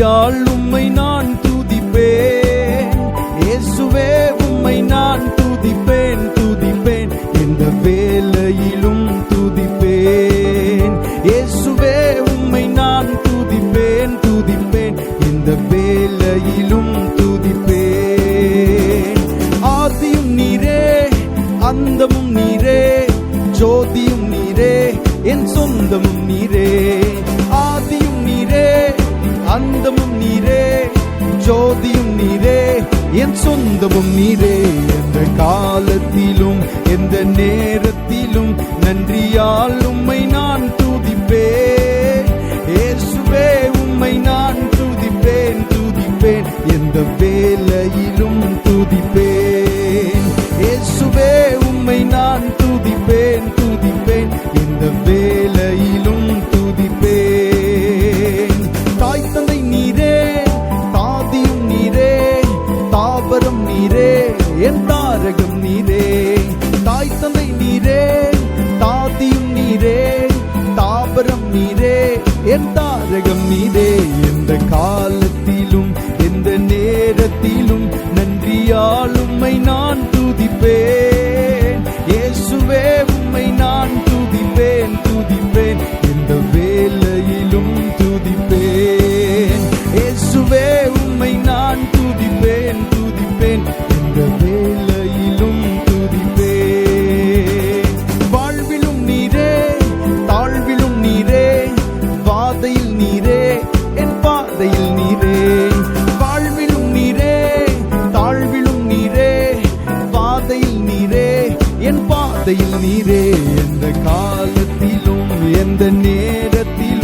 நன்றியால் உம்மை நான் துதிப்பேன். இயேசுவே உம்மை நான் துதிப்பேன் துதிப்பேன். இந்த வேலையிலும் துதிப்பேன். இயேசுவே உம்மை நான் துதிப்பேன் துதிப்பேன். இந்த வேலையிலும் துதிப்பேன். ஆதியும் நீரே அந்தமும் நீரே ஜோதியும் நீரே என் சொந்தமும் அந்தமும் நீரே ஜோதியும் நீரே என் சொந்தமும் நீரே. எந்த காலத்திலும் எந்த நேரத்திலும் நன்றியாலும் நீரே தாத்தியும் நீரே தாபரம் நீரே என் தாரகம் நீரே. எந்த காலத்திலும் எந்த நேரத்திலும் எந்த நேரத்திலும்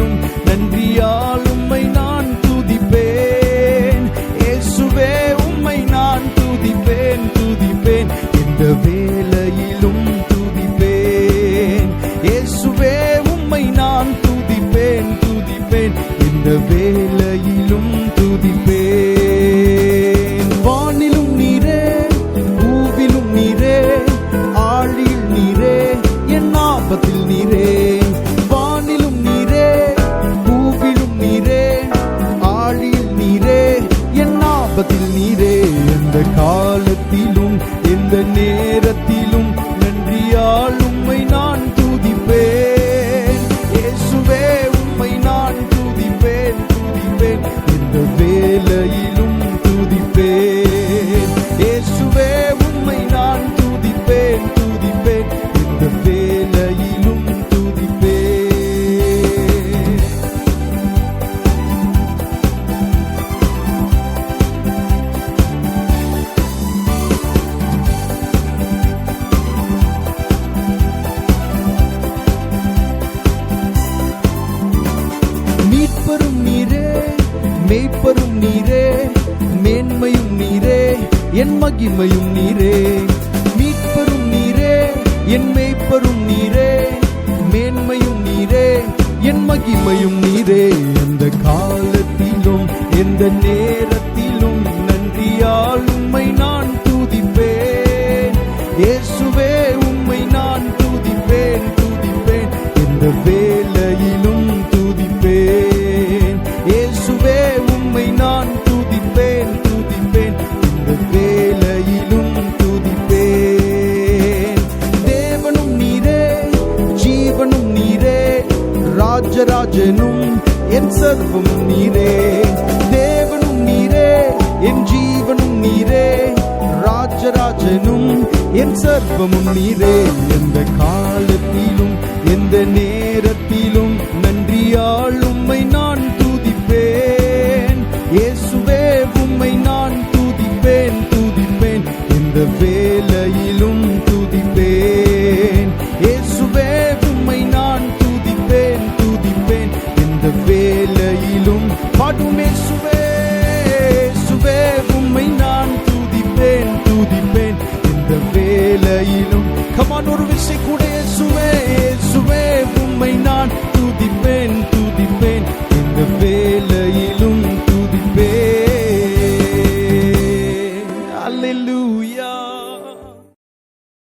நேரத்திலும் நன்றியால் உம்மை நான் துதிப்பேன். இயேசுவே உம்மை நான் துதிப்பேன் துதிப்பேன். இந்த வேலையில் மெய்ப்பரும் நீரே மேன்மையும் நீரே என் மகிமையும் நீரே. மீட்பரும் நீரே என் மெய்ப்பரும் நீரே மேன்மையும் நீரே என் மகிமையும் நீரே. எந்த காலத்திலும் எந்த நேரத்திலும் நன்றியால் உம்மை நான் துதிப்பேன். ராஜராஜனும் என் சர்வம் நீரே தேவனும் நீரே என் ஜீவனும் நீரே ராஜராஜனும் என் சர்வமும் நீரே. எந்த காலத்திலும் எந்த நேரத்திலும் நன்றியால் உம்மை நான் துதிப்பேன். இயேசுவே உம்மை நான் துதிப்பேன் துதிப்பேன். இந்த வேலையில்